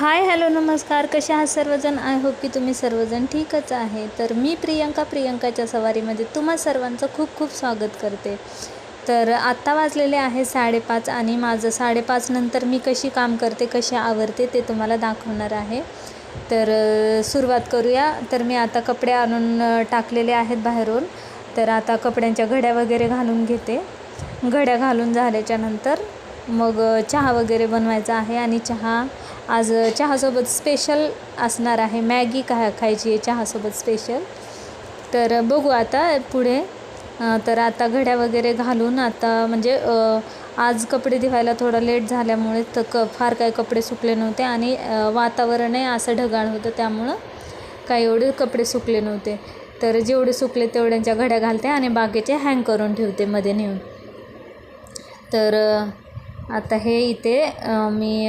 Hi hello नमस्कार. कसे आहात सर्वजण? आय होप की तुम्ही सर्वजण ठीकच आहे. तर मी प्रियंका प्रियंकाच्या सवारीमध्ये तुम्हा सर्वांचं खूप खूप स्वागत करते. तर आत्ता वाजलेले आहे साडेपाच आणि माझं साडेपाच नंतर मी कशी काम करते कशी आवरते ते तुम्हाला दाखवणार आहे. तर सुरुवात करूया. तर मी आता कपडे आणून टाकलेले आहेत बाहेरून. तर आता कपड्यांच्या घड्या वगैरे घालून घेते. घड्या घालून झाल्याच्यानंतर मग चहा वगैरे बनवायचा आहे आणि चहा आज चहासोबत स्पेशल असणार आहे. मॅगी का खायची आहे चहासोबत स्पेशल तर बघू आता पुढे. तर आता घड्या वगैरे घालून आता म्हणजे आज कपडे धुवायला थोडं लेट झाल्यामुळे तर क फार काही कपडे सुकले नव्हते आणि वातावरणही असं ढगाळ होतं. त्यामुळं काही एवढे कपडे सुकले नव्हते. तर जेवढे सुकले तेवढ्यांच्या घड्या घालते आणि बाकीचे हँग करून ठेवते मध्ये नेऊन. तर आता हे इथे मी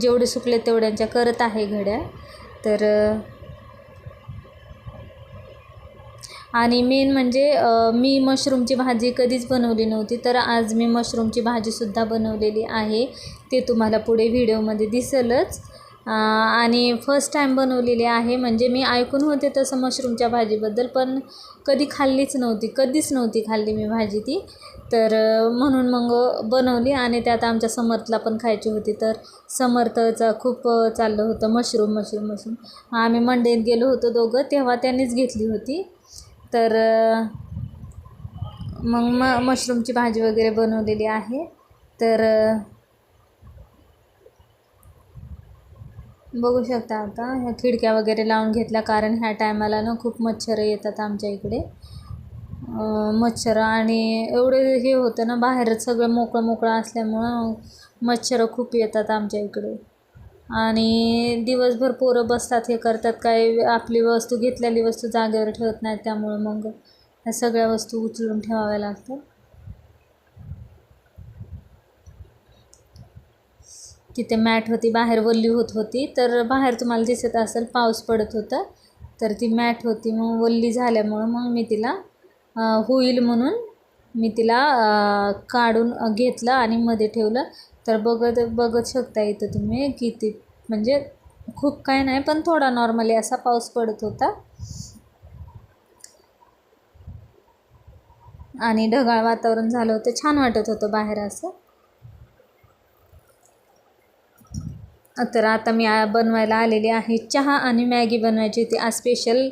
जेवढे सुकले तेवढ्यांच्या करत आहे घड्या तर आणि मेन म्हणजे मी मशरूमची भाजी कधीच बनवली नव्हती तर आज मी मशरूमची भाजीसुद्धा बनवलेली आहे. ते तुम्हाला पुढे व्हिडिओमध्ये दिसेलच. आणि फर्स्ट टाईम बनवलेली आहे. म्हणजे मी ऐकून होते तसं मशरूमच्या भाजीबद्दल पण कधी खाल्लीच नव्हती. कधीच नव्हती खाल्ली मी भाजी ती. तर म्हणून मग बनवली आणि त्यात आमच्या समर्थला पण खायची होती. तर समर्थचा खूप चाललं होतं. Mushroom mushroom mushroom. आम्ही मंडईत गेलो होतो दोघं तेव्हा त्यांनीच घेतली होती. तर मग म मशरूमची भाजी वगैरे बनवलेली आहे. तर बघू शकता आता. ह्या खिडक्या वगैरे लावून घेतल्या कारण ह्या टायमाला ना खूप मच्छर येतात आमच्या इकडे. मच्छर आणि एवढे हे होतं ना बाहेर सगळं मोकळं मोकळं असल्यामुळं मच्छर खूप येतात आमच्या इकडे. आणि दिवसभर पोरं बसतात हे करतात. काय आपली वस्तू घेतलेली वस्तू जागेवर ठेवत नाहीत त्यामुळं मग ह्या सगळ्या वस्तू उचलून ठेवाव्या लागतात. तिथे मॅट होती बाहेर वल्ली होत होती तर बाहेर तुम्हाला दिसत असेल पाऊस पडत होता. तर ती मॅट होती मग वल्ली झाल्यामुळं मग मी तिला होईल म्हणून मी तिला काढून घेतलं आणि मध्ये ठेवलं. तर बघत बघत शकता इथं तुम्ही किती म्हणजे खूप काय नाही पण थोडा नॉर्मली असा पाऊस पडत होता. आणि ढगाळ वातावरण झालं होतं छान वाटत होतं बाहेर असं. तर आता मी बनवायला आलेली आहे चहा आणि मॅगी बनवायची होती. आज स्पेशल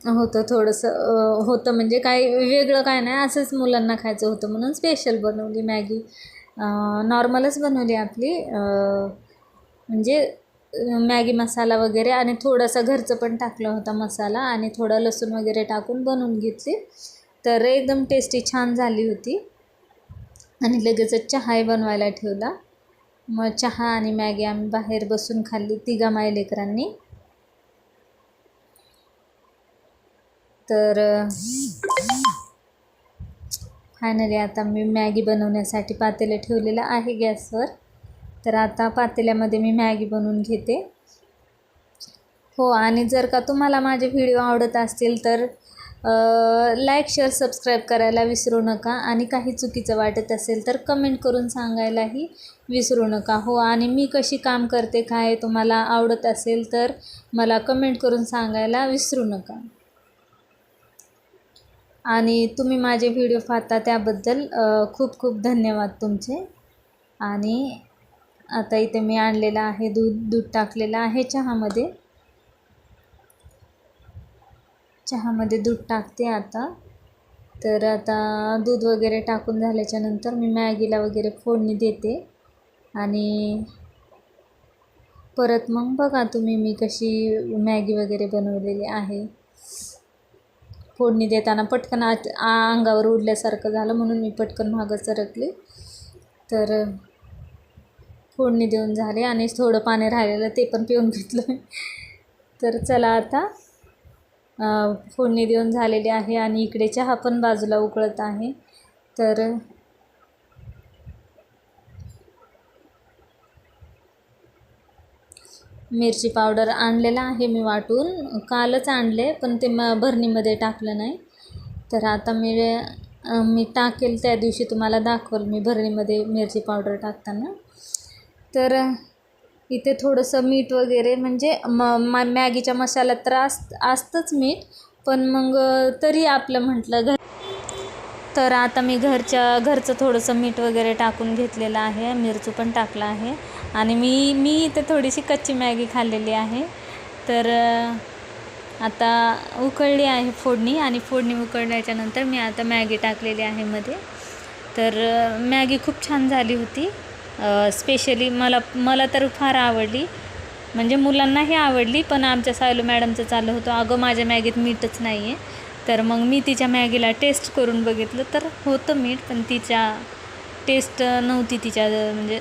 होतं थोडंसं होतं म्हणजे काय वेगळं काय नाही असंच मुलांना खायचं होतं म्हणून स्पेशल बनवली मॅगी. नॉर्मलच बनवली आपली. म्हणजे मॅगी मसाला वगैरे आणि थोडासा घरचं पण टाकला होता मसाला आणि थोडा लसूण वगैरे टाकून बनवून घेतली. तर एकदम टेस्टी छान झाली होती. आणि लगेचच चहाही बनवायला ठेवला. मग चहा आणि मॅगी आम्ही बाहेर बसून खाल्ली तिघा माय लेकरांनी. तर फायनली आता मी मॅगी बनवण्यासाठी पातेलं ठेवलेलं आहे गॅसवर. तर आता पातेल्यामध्ये मी मॅगी बनवून घेते. हो आणि जर का तुम्हाला माझे व्हिडिओ आवडत असतील तर लाईक शेअर सबस्क्राईब करायला विसरू नका. आणि काही चुकीचं वाटत असेल तर कमेंट करून सांगायलाही विसरू नका. हो आणि मी कशी काम करते काय तुम्हाला आवडत असेल तर मला कमेंट करून सांगायला विसरू नका. आणि तुम्ही माझे व्हिडिओ पाहता त्याबद्दल खूप खूप धन्यवाद तुमचे. आणि आता इथे मी आणलेलं आहे दूध दूध टाकलेलं आहे चहामध्ये. चहामध्ये दूध टाकते आता. तर आता दूध वगैरे टाकून झाल्याच्यानंतर मी मॅगीला वगैरे फोडणी देते. आणि परत मग बघा तुम्ही मी कशी मॅगी वगैरे बनवलेली आहे. फोडणी देताना पटकन आत अंगावर उडल्यासारखं झालं म्हणून मी पटकन मागं सरकले. तर फोडणी देऊन झाले आणि थोडं पाणी राहिलेलं ते पण पिऊन घेतलं. तर चला आता फोडणी देऊन झालेली आहे आणि इकडे चहा पण बाजूला उकळत आहे. तर मिरची पावडर आणलेलं आहे मी वाटून. कालच आणले पण ते म भरणीमध्ये टाकलं नाही. तर आता मी मी टाकेल त्या दिवशी तुम्हाला दाखवल मी भरणीमध्ये मिरची पावडर टाकताना. तर इथे थोडंसं मीठ वगैरे म्हणजे म मा मॅगीच्या मसाल्यात तर अस असतंच मीठ पण मग तरी आपलं म्हटलं घर तर आता मी घरच्या घरचं थोडंसं मीठ वगैरे टाकून घेतलेलं आहे मिरचू पण टाकला आहे. आणि मी मी इथे थोडीशी कच्ची मॅगी खाल्लेली आहे. तर आता उकळली आहे फोडणी आणि फोडणी उकळल्याच्यानंतर मी आता मॅगी टाकलेली आहे मध्ये. तर मॅगी खूप छान झाली होती. स्पेशली मला मला तर फार आवडली. म्हणजे मुलांनाही आवडली पण आमच्या सायलू मॅडमचं चाललं होतं. अगं माझ्या मॅगीत मीठच नाही आहे तर मग मी तिच्या मॅगीला टेस्ट करून बघितलं. तर होतं मीठ पण तिच्या टेस्ट नव्हती तिच्या म्हणजे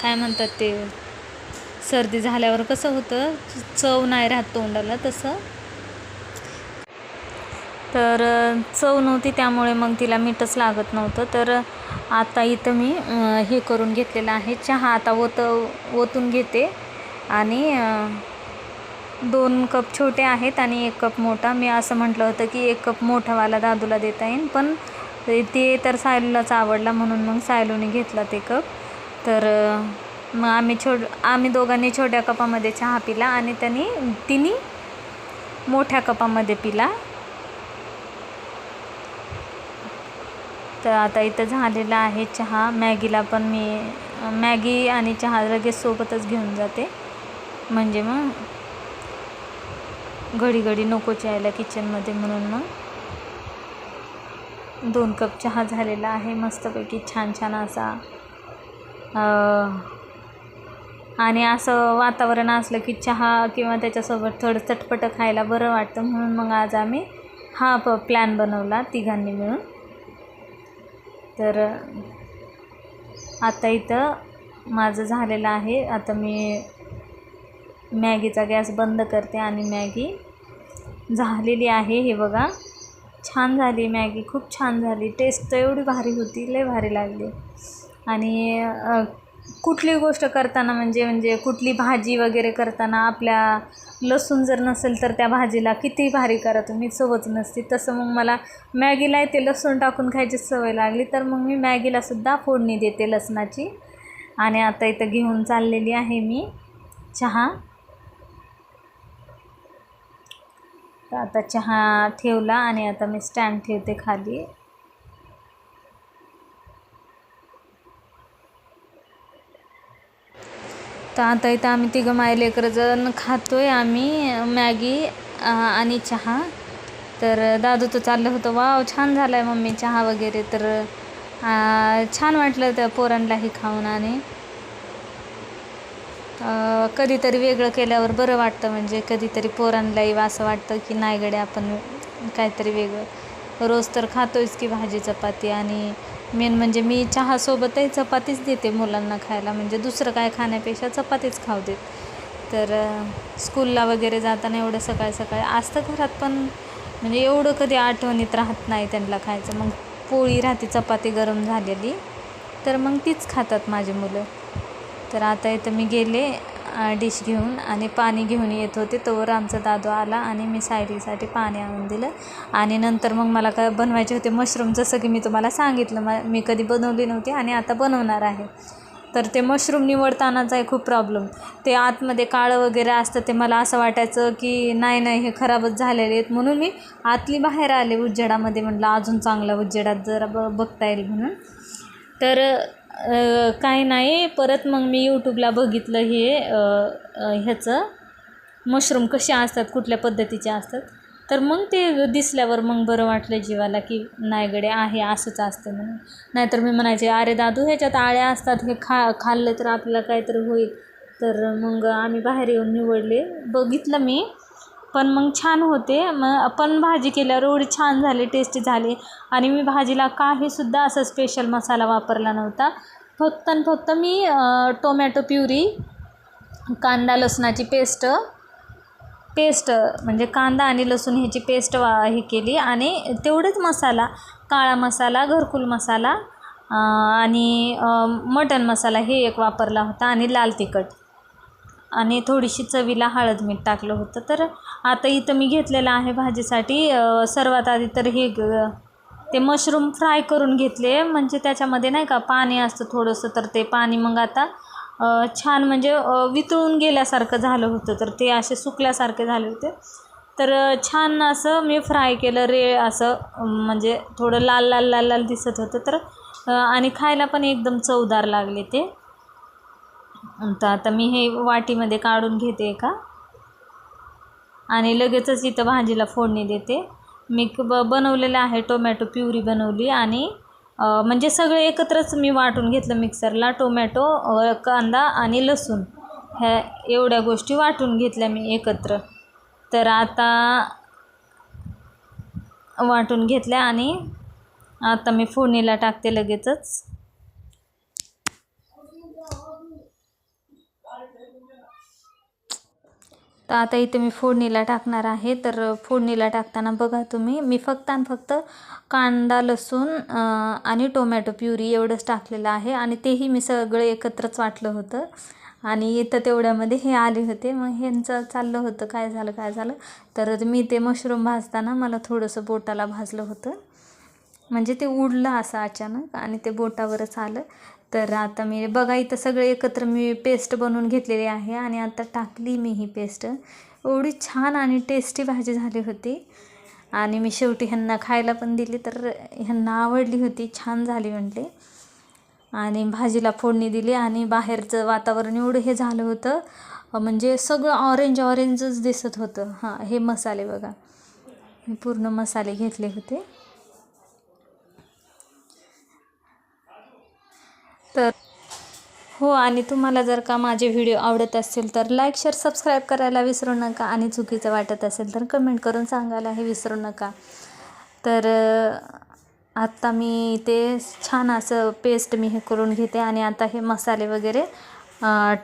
काय म्हणतात ते सर्दी झाल्यावर कसं होतं चव नाही राहत तोंडाला तसं. तर चव नव्हती त्यामुळे मग तिला मीठच लागत नव्हतं. तर आता इथं मी हे करून घेतलेलं आहे. चहा आता ओत ओतून घेते. आणि दोन कप छोटे आहेत आणि एक कप मोठा. मी असं म्हटलं होतं की एक कप मोठावाला दादूला देता येईल पण ते तर सायलूलाच आवडला म्हणून मग सायलूने घेतला ते कप. तर मग आम्ही छो आम्ही दोघांनी छोट्या कपामध्ये चहा पिला आणि त्यांनी तिने मोठ्या कपामध्ये पिला. तर आता इथं झालेला आहे चहा. मॅगीला पण मी मॅगी आणि चहा लगेच सोबतच घेऊन जाते. म्हणजे मग घडी घडी नकोच यायला किचनमध्ये म्हणून मग. दोन कप चहा झालेला आहे. मस्तपैकी छान छान असा आणि असं वातावरण असलं की चहा किंवा त्याच्यासोबत थोडं चटपटं खायला बरं वाटतं. म्हणून मग आज आम्ही हा प प्लॅन बनवला तिघांनी मिळून. तर आता इथं माझं झालेलं आहे. आता मी मॅगीचा गॅस बंद करते आणि मॅगी झालेली आहे. हे बघा छान झाली मॅगी खूप छान झाली. टेस्ट तर एवढी भारी होती लय भारी लागली. आणि कुठली गोष्ट करताना म्हणजे म्हणजे कुठली भाजी वगैरे करताना आपल्या लसूण जर नसेल तर त्या भाजीला किती भारी करा तुम्ही चवच नसते. तसं मग मला मॅगीला ते लसूण टाकून खायची सवय लागली तर मग मी मॅगीलासुद्धा फोडणी देते लसणाची. आणि आता इथं घेऊन चाललेली आहे मी चहा. तर आता चहा ठेवला आणि आता मी स्टँड ठेवते खाली. तर आता इथं आम्ही तिघं माय लेकरंजण खातो आहे आम्ही मॅगी आणि चहा. तर दादू तर चाललं होतं. वाव छान झाला आहे मम्मी चहा वगैरे. तर छान वाटलं त्या पोरांनाही खाऊन आणि कधीतरी वेगळं केल्यावर बरं वाटतं. म्हणजे कधीतरी पोरांनाही असं वाटतं की नाही गडे आपण काहीतरी वेगळं. रोज तर खातोयच की भाजी चपाती आणि मेन म्हणजे मी चहासोबतही चपातीच देते मुलांना खायला. म्हणजे दुसरं काय खाण्यापेक्षा चपातीच खाऊ देत. तर स्कूलला वगैरे जाताना एवढं सकाळी सकाळी असतं घरात पण म्हणजे एवढं कधी आठवणीत राहत नाही त्यांना खायचं. मग पोळी राहते चपाती गरम झालेली. तर मग तीच खातात माझी मुलं. तर आता इथं मी गेले डिश घेऊन आणि पाणी घेऊन येत होते. तोवर आमचा दादू आला आणि मी सायलीसाठी पाणी आणून दिलं. आणि नंतर मग मला काय बनवायचे होते मशरूम जसं की मी तुम्हाला सांगितलं म मी कधी बनवली नव्हती आणि आता बनवणार आहे. तर ते मशरूम निवडतानाचा आहे खूप प्रॉब्लेम ते आतमध्ये काळं वगैरे असतं ते मला असं वाटायचं की नाही नाही हे खराबच झालेले आहेत. म्हणून मी आतली बाहेर आले उज्जेडामध्ये म्हटलं अजून चांगला उज्जेडात जरा ब बघता येईल म्हणून. तर काही नाही. परत मग मी यूट्यूबला बघितलं हे ह्याचं. मशरूम कसे असतात कुठल्या पद्धतीचे असतात. तर मग ते दिसल्यावर मग बरं वाटलं जीवाला की नाही गडे आहे असंच असतं म्हणून. नाहीतर मी म्हणायचे अरे दादू ह्याच्यात आळ्या असतात हे खा खाल्लं तर आपल्याला काहीतरी होईल. तर मग आम्ही बाहेर येऊन निवडले. बघितलं मी पण मग छान होते. मग पण भाजी केल्यावर एवढी छान झाली टेस्टी झाली. आणि मी भाजीला काहीसुद्धा असं स्पेशल मसाला वापरला नव्हता. फक्त आणि फक्त मी टोमॅटो प्युरी कांदा लसणाची पेस्ट पेस्ट म्हणजे कांदा आणि लसूण ह्याची पेस्ट वा हे केली. आणि तेवढेच मसाला काळा मसाला घरकुल मसाला आणि मटन मसाला हे एक वापरला होता आणि लाल तिखट. आणि थोडीशी चवीला हळद मीठ टाकलं होतं. तर आता इथं मी घेतलेलं आहे भाजीसाठी सर्वात आधी तर हे ते मशरूम फ्राय करून घेतले. म्हणजे त्याच्यामध्ये नाही का पाणी असतं थोडंसं तर ते पाणी मग आता छान म्हणजे वितळून गेल्यासारखं झालं होतं. तर ते असे सुकल्यासारखे झाले होते. तर छान असं मी फ्राय केलं. रे असं म्हणजे थोडं लाल लाल लाल लाल दिसत होतं. तर आणि खायला पण एकदम चवदार लागले ते. तर आता मी हे वाटीमध्ये काढून घेते का आणि लगेचच इथं भाजीला फोडणी देते. मी क- ब बनवलेलं आहे टोमॅटो प्युरी बनवली आणि म्हणजे सगळं एकत्रच मी वाटून घेतलं मिक्सरला टोमॅटो कांदा आणि लसूण. ह्या एवढ्या गोष्टी वाटून घेतल्या मी एकत्र. तर आता वाटून घेतल्या आणि आता मी फोडणीला टाकते लगेचच. तर आता इथे मी फोडणीला टाकणार आहे. तर फोडणीला टाकताना बघा तुम्ही मी फक्त आणि फक्त कांदा लसूण आणि टोमॅटो प्युरी एवढंच टाकलेलं आहे. आणि तेही मी सगळं एकत्रच वाटलं होतं. आणि इथं तेवढ्यामध्ये हे आले होते. मग ह्यांचं चाललं होतं. काय झालं काय झालं? तर मी ते मशरूम भाजताना मला थोडंसं बोटाला भाजलं होतं. म्हणजे ते उडलं असं अचानक आणि ते बोटावरच आलं. तर आता मी बघा इथं सगळे एकत्र मी पेस्ट बनवून घेतलेली आहे आणि आता टाकली मी ही पेस्ट एवढी छान आणि टेस्टी भाजी झाली होती. आणि मी शेवटी ह्यांना खायला पण दिली तर ह्यांना आवडली होती छान झाली म्हटली. आणि भाजीला फोडणी दिली आणि बाहेरचं वातावरण एवढं हे झालं होतं. म्हणजे सगळं ऑरेंज ऑरेंजच दिसत होतं. हां हे मसाले बघा. मी पूर्ण मसाले घेतले होते. तर हो आणि तुम्हाला जर का माझे व्हिडिओ आवडत असतील तर लाईक शेअर सबस्क्राईब करायला विसरू नका आणि चुकीचं वाटत असेल तर कमेंट करून सांगायलाही विसरू नका. तर आत्ता मी ते छान असं पेस्ट मी हे करून घेते आणि आता हे मसाले वगैरे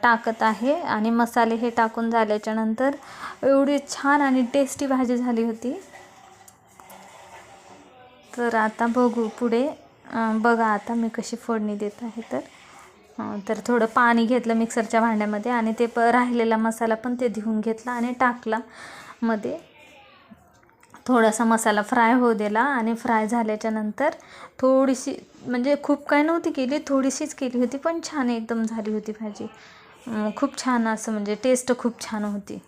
टाकत आहे. आणि मसाले हे टाकून झाल्याच्यानंतर एवढी छान आणि टेस्टी भाजी झाली होती. तर आता बघू पुढे. बघा आता मी कशी फोडणी देत आहे तर. तर थोडं पाणी घेतलं मिक्सरच्या भांड्यामध्ये आणि ते प राहिलेला मसाला पण ते धुवून घेतला आणि टाकला मध्ये. थोडासा मसाला फ्राय होऊ दिला आणि फ्राय झाल्याच्यानंतर थोडीशी म्हणजे खूप काय नव्हती केली थोडीशीच केली होती पण छान एकदम झाली होती भाजी. खूप छान असं म्हणजे टेस्ट खूप छान होती.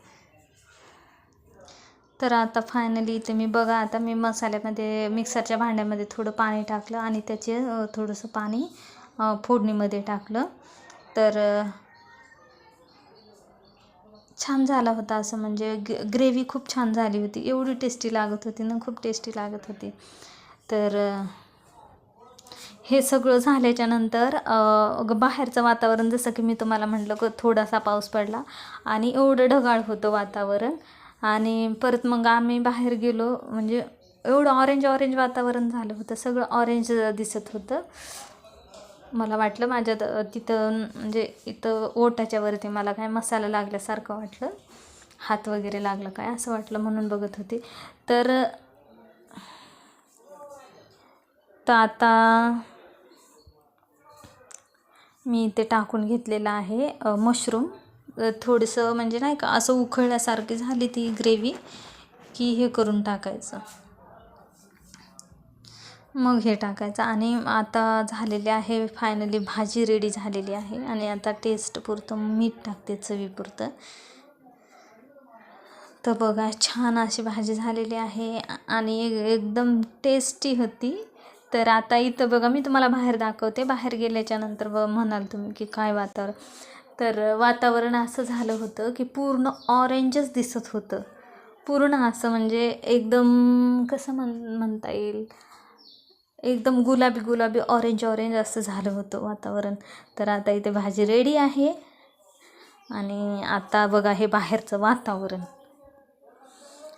तर आता फायनली इथे मी बघा आता मी मसाल्यामध्ये मिक्सरच्या भांड्यामध्ये थोडं पाणी टाकलं आणि त्याचे थोडंसं पाणी फोडणीमध्ये टाकलं. तर छान झाला होता असं म्हणजे ग ग्रेव्ही खूप छान झाली होती. एवढी टेस्टी लागत होती ना खूप टेस्टी लागत होती. तर हे सगळं झाल्याच्यानंतर बाहेरचं वातावरण जसं की मी तुम्हाला म्हटलं क थोडासा पाऊस पडला आणि एवढं ढगाळ होतं वातावरण. आणि परत मग आम्ही बाहेर गेलो. म्हणजे एवढं ऑरेंज ऑरेंज वातावरण झालं होतं. सगळं ऑरेंज दिसत होतं. मला वाटलं माझ्या तिथं म्हणजे इथं ओटाच्या वरती मला काय मसाला लागल्यासारखं वाटलं. हात वगैरे लागलं काय असं वाटलं म्हणून बघत होते. तर तर आता मी ते टाकून घेतलेलं आहे मशरूम थोडंसं म्हणजे नाही का असं उखळल्यासारखी झाली ती ग्रेव्ही की हे करून टाकायचं. मग हे टाकायचं आणि आता झालेले आहे फायनली भाजी रेडी झालेली आहे आणि आता टेस्ट पुरतं मीठ टाकते चवीपुरतं. तर बघा छान अशी भाजी झालेली आहे आणि एकदम टेस्टी होती. तर आता इथं बघा मी तुम्हाला बाहेर दाखवते. बाहेर गेल्याच्यानंतर ब म्हणाल तुम्ही की काय वातावरण. तर वातावरण असं झालं होतं की पूर्ण ऑरेंजच दिसत होतं. पूर्ण असं म्हणजे एकदम कसं म्हण म्हणता येईल? एकदम गुलाबी गुलाबी ऑरेंज ऑरेंज असं झालं होतं वातावरण. तर आता इथे भाजी रेडी आहे. आणि आता बघा हे बाहेरचं वातावरण.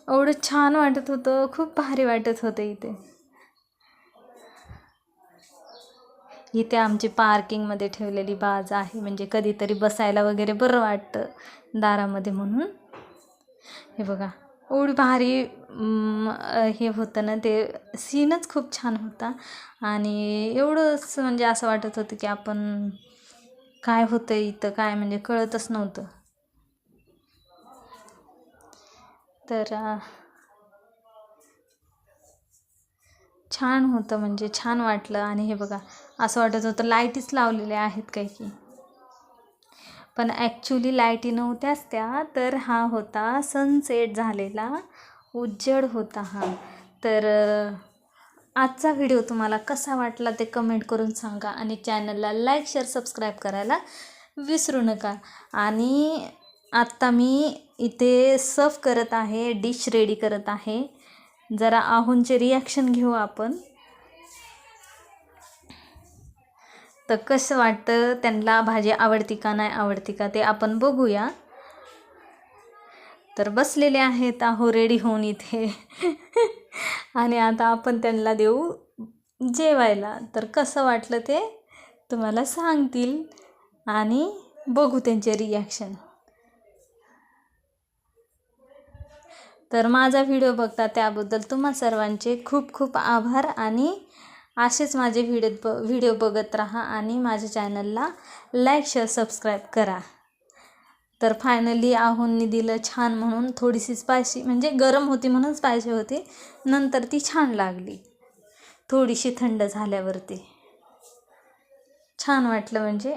एवढं छान वाटत होतं. खूप भारी वाटत होतं इथे. इथे आमची पार्किंगमध्ये ठेवलेली बाज आहे. म्हणजे कधीतरी बसायला वगैरे बरं वाटतं दारामध्ये म्हणून. हे बघा एवढी भारी हे होतं ना ते सीनच खूप छान होता. आणि एवढंच म्हणजे असं वाटत होतं की आपण काय होतं इथं काय म्हणजे कळतच नव्हतं. तर छान होतं म्हणजे छान वाटलं. आणि हे बघा असं वाटत होतं. लाईटीच लावलेल्या आहेत काही की पण ॲक्च्युली लाईटी नव्हत्याच त्या. तर हा होता सनसेट झालेला. उज्जड होता हा. तर आजचा व्हिडिओ तुम्हाला कसा वाटला ते कमेंट करून सांगा आणि चॅनलला लाईक शेअर सबस्क्राईब करायला विसरू नका. आणि आत्ता मी इथे सर्व करत आहे डिश रेडी करत आहे. जरा आहूनचे रिॲक्शन घेऊ आपण. तर कसं वाटतं? त्यांना भाजी आवडती का नाही आवडती का ते आपण बघूया. तर बसलेले आहेत आहो रेडी होऊन इथे. आणि आता आपण त्यांना देऊ जेवायला. तर कसं वाटलं ते तुम्हाला सांगतील. आणि बघू त्यांचे रिॲक्शन तर माझा व्हिडिओ बघता त्याबद्दल तुम्हा सर्वांचे खूप खूप आभार आणि असेच माझे व्हिडिओ ब व्हिडिओ बघत राहा आणि माझ्या चॅनलला लाईक शेअर सबस्क्राईब करा. तर फायनली आहूननी दिलं छान म्हणून थोडीशी स्पायसी म्हणजे गरम होती म्हणून स्पायसी होती नंतर ती छान लागली. थोडीशी थंड झाल्यावरती. छान वाटलं म्हणजे